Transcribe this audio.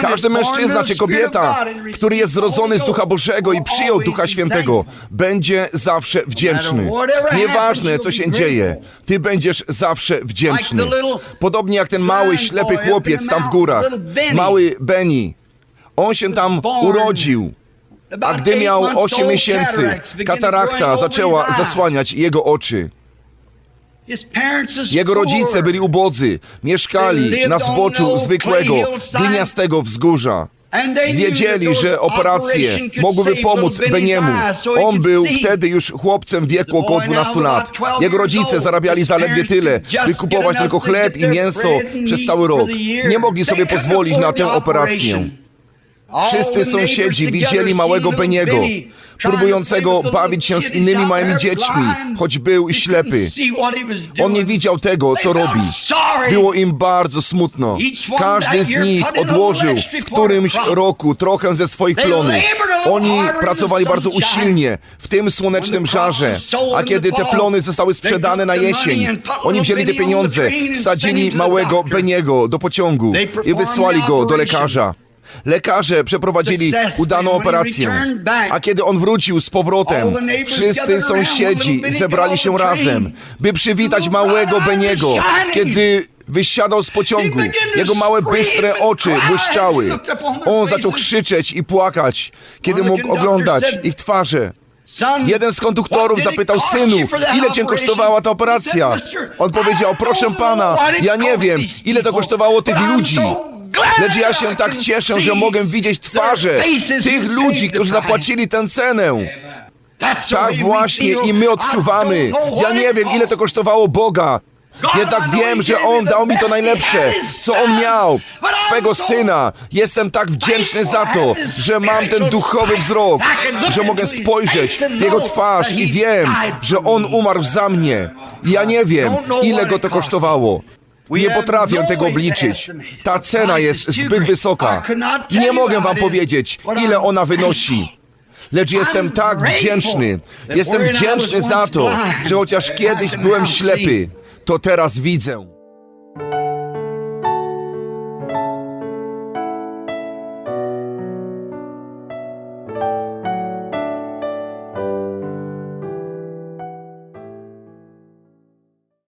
Każdy mężczyzna czy kobieta, który jest zrodzony z Ducha Bożego i przyjął Ducha Świętego, będzie zawsze wdzięczny. Nieważne, co się dzieje, ty będziesz zawsze wdzięczny. Podobnie jak ten mały, ślepy chłopiec tam w górach, mały Benny. On się tam urodził, a gdy miał 8 miesięcy, katarakta zaczęła zasłaniać jego oczy. Jego rodzice byli ubodzy, mieszkali na zboczu zwykłego, gliniastego wzgórza. Wiedzieli, że operacje mogłyby pomóc Beniemu. On był wtedy już chłopcem w wieku około 12 lat. Jego rodzice zarabiali zaledwie tyle, by kupować tylko chleb i mięso przez cały rok. Nie mogli sobie pozwolić na tę operację. Wszyscy sąsiedzi widzieli małego Beniego, próbującego bawić się z innymi małymi dziećmi, choć był ślepy. On nie widział tego, co robi. Było im bardzo smutno. Każdy z nich odłożył w którymś roku trochę ze swoich plonów. Oni pracowali bardzo usilnie w tym słonecznym żarze, a kiedy te plony zostały sprzedane na jesień, oni wzięli te pieniądze, wsadzili małego Beniego do pociągu i wysłali go do lekarza. Lekarze przeprowadzili udaną operację, a kiedy on wrócił z powrotem, wszyscy sąsiedzi zebrali się razem, by przywitać małego Beniego, kiedy wysiadał z pociągu. Jego małe, bystre oczy błyszczały. On zaczął krzyczeć i płakać, kiedy mógł oglądać ich twarze. Jeden z konduktorów zapytał synu, ile cię kosztowała ta operacja? On powiedział, proszę pana, ja nie wiem, ile to kosztowało tych ludzi. Lecz ja się tak cieszę, że mogę widzieć twarze tych ludzi, którzy zapłacili tę cenę. Tak właśnie i my odczuwamy. Ja nie wiem, ile to kosztowało Boga. Jednak wiem, że On dał mi to najlepsze, co On miał, swego Syna. Jestem tak wdzięczny za to, że mam ten duchowy wzrok, że mogę spojrzeć w Jego twarz i wiem, że On umarł za mnie. Ja nie wiem, ile Go to kosztowało. Nie potrafię tego obliczyć. Ta cena jest zbyt wysoka. Nie mogę wam powiedzieć, ile ona wynosi. Lecz jestem tak wdzięczny. Jestem wdzięczny za to, że chociaż kiedyś byłem ślepy, to teraz widzę.